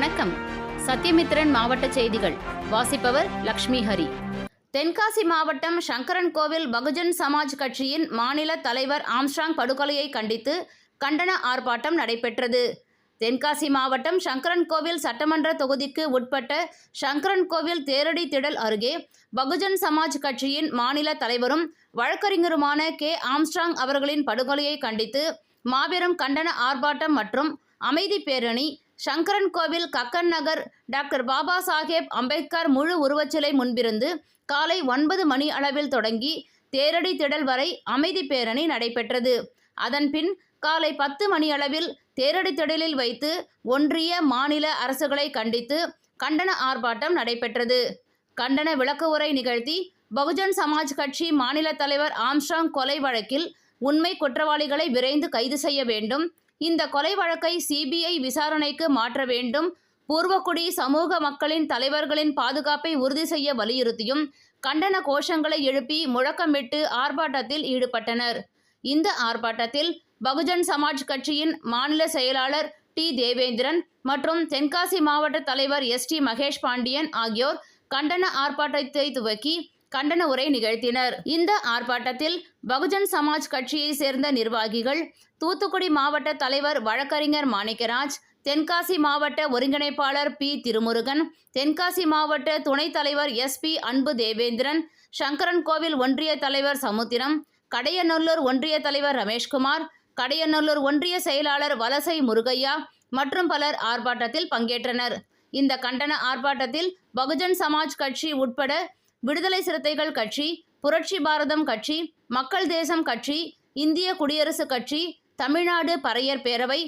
வணக்கம். சத்யமித்திரன் மாவட்ட செய்திகள். வாசிப்பவர் லக்ஷ்மி ஹரி. தென்காசி மாவட்டம் சங்கரன் கோவில் பகுஜன் சமாஜ் கட்சியின் மாநில தலைவர் ஆம்ஸ்ட்ராங் படுகொலையை கண்டித்து கண்டன ஆர்ப்பாட்டம் நடைபெற்றது. தென்காசி மாவட்டம் சங்கரன் கோவில் சட்டமன்ற தொகுதிக்கு உட்பட்ட சங்கரன் கோவில் தேரடி திடல் அருகே பகுஜன் சமாஜ் கட்சியின் மாநில தலைவரும் வழக்கறிஞருமான கே. ஆம்ஸ்ட்ராங் அவர்களின் படுகொலையை கண்டித்து மாபெரும் கண்டன ஆர்ப்பாட்டம் மற்றும் அமைதி பேரணி சங்கரன் கோவில் கக்கன் நகர் டாக்டர் பாபா சாஹேப் அம்பேத்கர் முழு உருவச்சிலை முன்பிருந்து காலை ஒன்பது மணி அளவில் தொடங்கி தேரடி திடல் வரை அமைதி பேரணி நடைபெற்றது. அதன்பின் காலை பத்து மணியளவில் தேரடி திடலில் வைத்து ஒன்றிய மாநில அரசுகளை கண்டித்து கண்டன ஆர்ப்பாட்டம் நடைபெற்றது. கண்டன விளக்க உரை நிகழ்த்தி பகுஜன் சமாஜ் கட்சி மாநில தலைவர் ஆம்ஸ்ட்ராங் கொலை வழக்கில் உண்மை குற்றவாளிகளை விரைந்து கைது செய்ய வேண்டும். இந்த கொலை வழக்கை சிபிஐ விசாரணைக்கு மாற்ற வேண்டும். பூர்வக்குடி சமூக மக்களின் தலைவர்களின் பாதுகாப்பை உறுதி செய்ய வலியுறுத்தியும் கண்டன கோஷங்களை எழுப்பி முழக்கமிட்டு ஆர்ப்பாட்டத்தில் ஈடுபட்டனர். இந்த ஆர்ப்பாட்டத்தில் பகுஜன் சமாஜ் கட்சியின் மாநில செயலாளர் டி. தேவேந்திரன் மற்றும் தென்காசி மாவட்ட தலைவர் எஸ். டி. மகேஷ் பாண்டியன் ஆகியோர் கண்டன ஆர்ப்பாட்டத்தை துவக்கி கண்டன உரை நிகழ்த்தினர். இந்த ஆர்ப்பாட்டத்தில் பகுஜன் சமாஜ் கட்சியை சேர்ந்த நிர்வாகிகள் தூத்துக்குடி மாவட்ட தலைவர் வழக்கறிஞர் மாணிக்கராஜ் தென்காசி மாவட்ட ஒருங்கிணைப்பாளர் பி திருமுருகன் தென்காசி மாவட்ட துணைத் தலைவர் எஸ் பி அன்பு தேவேந்திரன் சங்கரன் கோவில் ஒன்றிய தலைவர் சமுத்திரம் கடையநல்லூர் ஒன்றிய தலைவர் ரமேஷ்குமார் கடையநல்லூர் ஒன்றிய செயலாளர் வலசை முருகையா மற்றும் பலர் ஆர்ப்பாட்டத்தில் பங்கேற்றனர். இந்த கண்டன ஆர்ப்பாட்டத்தில் பகுஜன் சமாஜ் கட்சி உட்பட விடுதலை சிறுத்தைகள் கட்சி புரட்சி பாரதம் கட்சி மக்கள் தேசம் கட்சி இந்திய குடியரசுக் கட்சி தமிழ்நாடு பறையர் பேரவை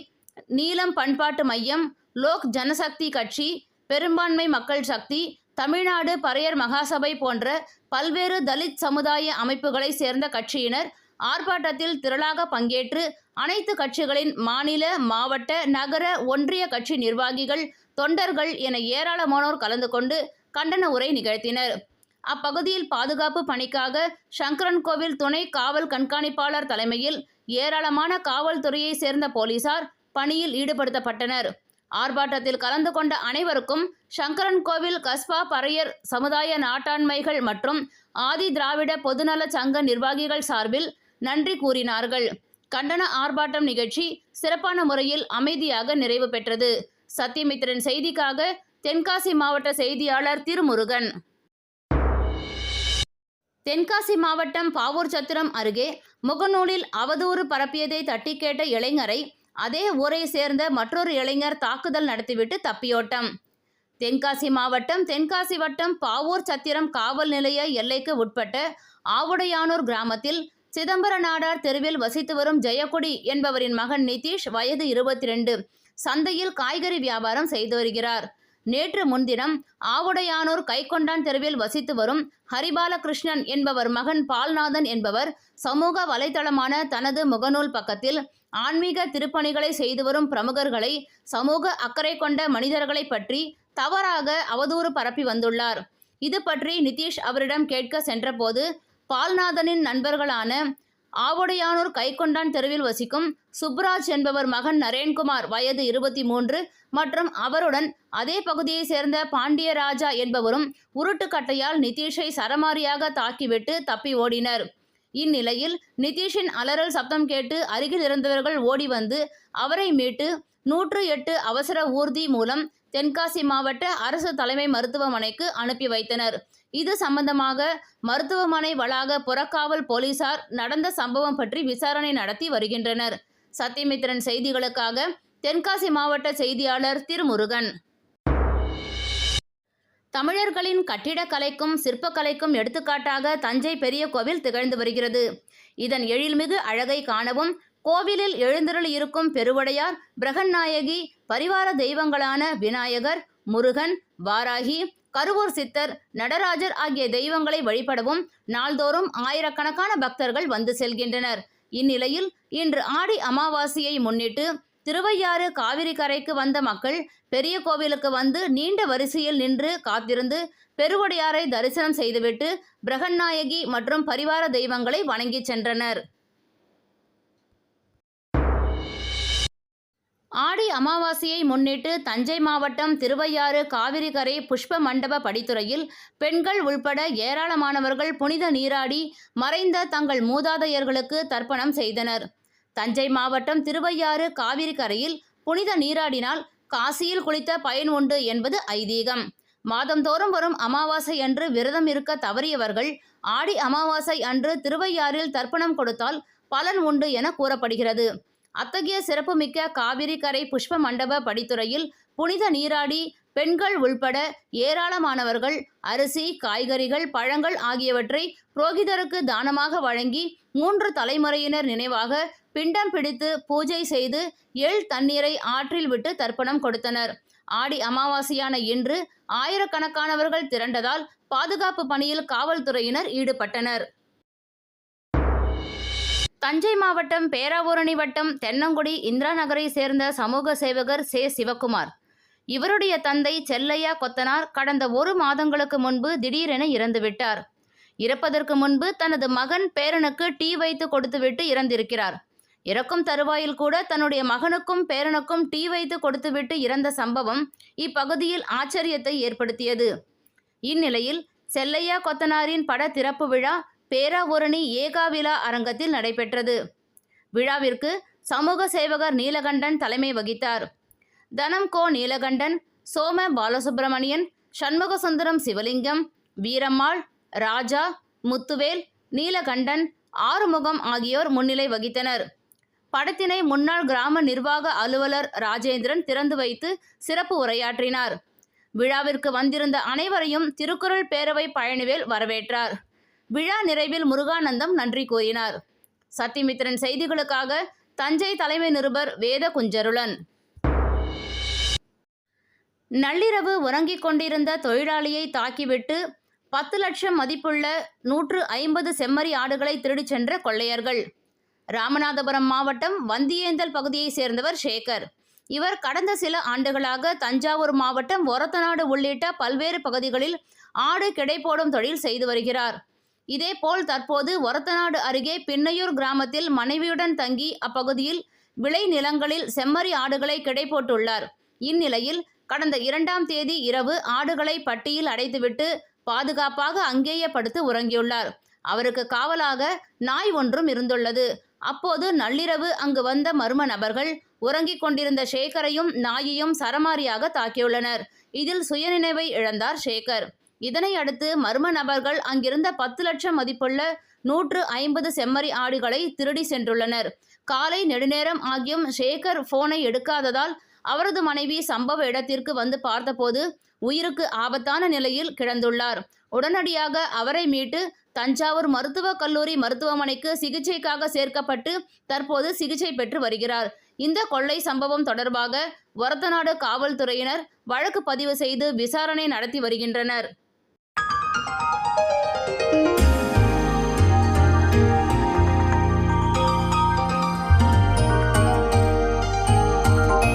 நீலம் பண்பாட்டு மையம் லோக் ஜனசக்தி கட்சி பெரும்பான்மை மக்கள் சக்தி தமிழ்நாடு பறையர் மகாசபை போன்ற பல்வேறு தலித் சமுதாய அமைப்புகளை சேர்ந்த கட்சியினர் ஆர்ப்பாட்டத்தில் திரளாக பங்கேற்று அனைத்து கட்சிகளின் மாநில மாவட்ட நகர ஒன்றிய கட்சி நிர்வாகிகள் தொண்டர்கள் என ஏராளமானோர் கலந்து கொண்டு கண்டன உரை நிகழ்த்தினர். அப்பகுதியில் பாதுகாப்பு பணிக்காக சங்கரன் கோவில் துணை காவல் கண்காணிப்பாளர் தலைமையில் ஏராளமான காவல்துறையை சேர்ந்த போலீசார் பணியில் ஈடுபடுத்தப்பட்டனர். ஆர்ப்பாட்டத்தில் கலந்து கொண்ட அனைவருக்கும் சங்கரன் கோவில் கஸ்பா பறையர் சமுதாய நாட்டாண்மைகள் மற்றும் ஆதி திராவிட பொதுநல சங்க நிர்வாகிகள் சார்பில் நன்றி கூறினார்கள். கண்டன ஆர்ப்பாட்டம் நிகழ்ச்சி சிறப்பான முறையில் அமைதியாக நிறைவு பெற்றது. சத்யமித்திரன் செய்திக்காக தென்காசி மாவட்ட செய்தியாளர் திருமுருகன். தென்காசி மாவட்டம் பாவூர் சத்திரம் அருகே முகநூலில் அவதூறு பரப்பியதை தட்டி கேட்ட இளைஞரை அதே ஊரை சேர்ந்த மற்றொரு இளைஞர் தாக்குதல் நடத்திவிட்டு தப்பியோட்டம். தென்காசி மாவட்டம் தென்காசி வட்டம் பாவூர் சத்திரம் காவல் நிலைய எல்லைக்கு உட்பட்ட ஆவுடையானூர் கிராமத்தில் சிதம்பர நாடார் தெருவில் வசித்து வரும் ஜெயக்குடி என்பவரின் மகன் நிதிஷ் வயது இருபத்தி ரெண்டு சந்தையில் காய்கறி வியாபாரம் செய்து வருகிறார். நேற்று முன்தினம் ஆவுடையானூர் கைக்கொண்டான் தெருவில் வசித்து வரும் ஹரிபாலகிருஷ்ணன் என்பவர் மகன் பால்நாதன் என்பவர் சமூக வலைதளமான தனது முகநூல் பக்கத்தில் ஆன்மீக திருப்பணிகளை செய்து வரும் பிரமுகர்களை சமூக அக்கறை கொண்ட மனிதர்களை பற்றி தவறாக அவதூறு பரப்பி வந்துள்ளார். இது பற்றி நிதிஷ் அவரிடம் கேட்க சென்றபோது பால்நாதனின் நண்பர்களான ஆவுடையானூர் கைக்கொண்டான் தெருவில் வசிக்கும் சுப்ராஜ் என்பவர் மகன் நரேன்குமார் வயது இருபத்தி மூன்று மற்றும் அவருடன் அதே பகுதியை சேர்ந்த பாண்டியராஜா என்பவரும் உருட்டுக்கட்டையால் நிதிஷை சரமாரியாக தாக்கிவிட்டு தப்பி ஓடினர். இந்நிலையில் நிதிஷின் அலறல் சப்தம் கேட்டு அருகில் இருந்தவர்கள் ஓடி வந்து அவரை மீட்டு நூற்று எட்டு அவசர ஊர்தி மூலம் தென்காசி மாவட்ட அரசு தலைமை மருத்துவமனைக்கு அனுப்பி வைத்தனர். இது சம்பந்தமாக மருத்துவமனை வளாக புறக்காவல் போலீசார் நடந்த சம்பவம் பற்றி விசாரணை நடத்தி வருகின்றனர். சத்தியமித்திரன் செய்திகளுக்காக தென்காசி மாவட்ட செய்தியாளர் திருமுருகன். தமிழர்களின் கட்டிடக்கலைக்கும் சிற்பக்கலைக்கும் எடுத்துக்காட்டாக தஞ்சை பெரிய கோவில் திகழ்ந்து வருகிறது. இதன் எழில்மிகு அழகை காணவும் கோவிலில் எழுந்தருள் இருக்கும் பெருவடையார் பிரகன்நாயகி பரிவார தெய்வங்களான விநாயகர் முருகன் வாராகி கருவூர் சித்தர் நடராஜர் ஆகிய தெய்வங்களை வழிபடவும் நாள்தோறும் ஆயிரக்கணக்கான பக்தர்கள் வந்து செல்கின்றனர். இந்நிலையில் இன்று ஆடி அமாவாசையை முன்னிட்டு திருவையாறு காவிரி கரைக்கு வந்த மக்கள் பெரிய கோவிலுக்கு வந்து நீண்ட வரிசையில் நின்று காத்திருந்து பெருவுடையாரை தரிசனம் செய்துவிட்டு பிரகன்நாயகி மற்றும் பரிவார தெய்வங்களை வணங்கிச் சென்றனர். ஆடி அமாவாசையை முன்னிட்டு தஞ்சை மாவட்டம் திருவையாறு காவிரிகரை புஷ்ப மண்டப படித்துறையில் பெண்கள் உள்பட ஏராளமானவர்கள் புனித நீராடி மறைந்த தங்கள் மூதாதையர்களுக்கு தர்ப்பணம் செய்தனர். தஞ்சை மாவட்டம் திருவையாறு காவிரி கரையில் புனித நீராடினால் காசியில் குளித்த பயன் உண்டு என்பது ஐதீகம். மாதந்தோறும் வரும் அமாவாசை அன்று விரதம் இருக்க தவறியவர்கள் ஆடி அமாவாசை அன்று திருவையாறில் தர்ப்பணம் கொடுத்தால் பலன் உண்டு என கூறப்படுகிறது. அத்தகைய சிறப்புமிக்க காவிரி கரை புஷ்ப மண்டப படித்துறையில் புனித நீராடி பெண்கள் உள்பட ஏராளமானவர்கள் அரிசி காய்கறிகள் பழங்கள் ஆகியவற்றை புரோகிதருக்கு தானமாக வழங்கி மூன்று தலைமுறையினர் நினைவாக பிண்டம் பிடித்து பூஜை செய்து எள் தண்ணீரை ஆற்றில் விட்டு தர்ப்பணம் கொடுத்தனர். ஆடி அமாவாசையான இன்று ஆயிரக்கணக்கானவர்கள் திரண்டதால் பாதுகாப்பு பணியில் காவல்துறையினர் ஈடுபட்டனர். தஞ்சை மாவட்டம் பேராவூரணி வட்டம் தென்னங்குடி இந்திரா நகரை சேர்ந்த சமூக சேவகர் சே. சிவக்குமார் இவருடைய தந்தை செல்லையா கொத்தனார் கடந்த ஒரு மாதங்களுக்கு முன்பு திடீரென இறந்துவிட்டார். இறப்பதற்கு முன்பு தனது மகன் பேரனுக்கு டீ வைத்து கொடுத்துவிட்டு இறந்திருக்கிறார். இறக்கும் தருவாயில் கூட தன்னுடைய மகனுக்கும் பேரனுக்கும் டீ வைத்து கொடுத்துவிட்டு இறந்த சம்பவம் இப்பகுதியில் ஆச்சரியத்தை ஏற்படுத்தியது. இந்நிலையில் செல்லையா கொத்தனாரின் பட திறப்பு விழா பேராவூரணி ஏகாவிலா அரங்கத்தில் நடைபெற்றது. விழாவிற்கு சமூக சேவகர் நீலகண்டன் தலைமை வகித்தார். தனம் கோ நீலகண்டன் சோம பாலசுப்பிரமணியன் சண்முகசுந்தரம் சிவலிங்கம் வீரம்மாள் ராஜா முத்துவேல் நீலகண்டன் ஆறுமுகம் ஆகியோர் முன்னிலை வகித்தனர். படத்தினை முன்னாள் கிராம நிர்வாக அலுவலர் ராஜேந்திரன் திறந்து வைத்து சிறப்பு உரையாற்றினார். விழாவிற்கு வந்திருந்த அனைவரையும் திருக்குறள் பேரவை பழனிவேல் வரவேற்றார். விழா நிறைவில் முருகானந்தம் நன்றி கூறினார். சத்திமித்திரன் செய்திகளுக்காக தஞ்சை தலைமை நிருபர் வேத குஞ்சருளன் நள்ளிரவு உறங்கிக் கொண்டிருந்த தொழிலாளியை தாக்கிவிட்டு பத்து லட்சம் மதிப்புள்ள நூற்று ஐம்பது செம்மறி ஆடுகளை திருடிச் சென்ற கொள்ளையர்கள். ராமநாதபுரம் மாவட்டம் வந்தியேந்தல் பகுதியைச் சேர்ந்தவர் சேகர். இவர் கடந்த சில ஆண்டுகளாக தஞ்சாவூர் மாவட்டம் ஒரத்தநாடு உள்ளிட்ட பல்வேறு பகுதிகளில் ஆடு கிடைப்போடும் தொழில் செய்து வருகிறார். இதேபோல் தற்போது ஒரத்தநாடு அருகே பின்னையூர் கிராமத்தில் மனைவியுடன் தங்கி அப்பகுதியில் விளை நிலங்களில் செம்மறி ஆடுகளை கிடைப்போட்டுள்ளார். இந்நிலையில் கடந்த இரண்டாம் தேதி இரவு ஆடுகளை பட்டியில் அடைத்துவிட்டு பாதுகாப்பாக அங்கேயே படுத்து உறங்கியுள்ளார். அவருக்கு காவலாக நாய் ஒன்றும் இருந்துள்ளது. அப்போது நள்ளிரவு அங்கு வந்த மர்ம நபர்கள் உறங்கிக் கொண்டிருந்த ஷேகரையும் நாயையும் சரமாரியாக தாக்கியுள்ளனர். இதில் சுயநினைவை இழந்தார் ஷேகர் இதனை அடுத்து மர்ம நபர்கள் அங்கிருந்த பத்து லட்சம் மதிப்புள்ள நூற்று ஐம்பது செம்மறி ஆடுகளை திருடி சென்றுள்ளனர். காலை நெடுநேரம் ஆகியும் ஷேகர் போனை எடுக்காததால் அவரது மனைவி சம்பவ இடத்திற்கு வந்து பார்த்தபோது உயிருக்கு ஆபத்தான நிலையில் கிடந்துள்ளார். உடனடியாக அவரை மீட்டு தஞ்சாவூர் மருத்துவக் கல்லூரி மருத்துவமனைக்கு சிகிச்சைக்காக சேர்க்கப்பட்டு தற்போது சிகிச்சை பெற்று வருகிறார். இந்த கொள்ளை சம்பவம் தொடர்பாக ஒரத்தநாடு காவல்துறையினர் வழக்கு பதிவு செய்து விசாரணை நடத்தி வருகின்றனர்.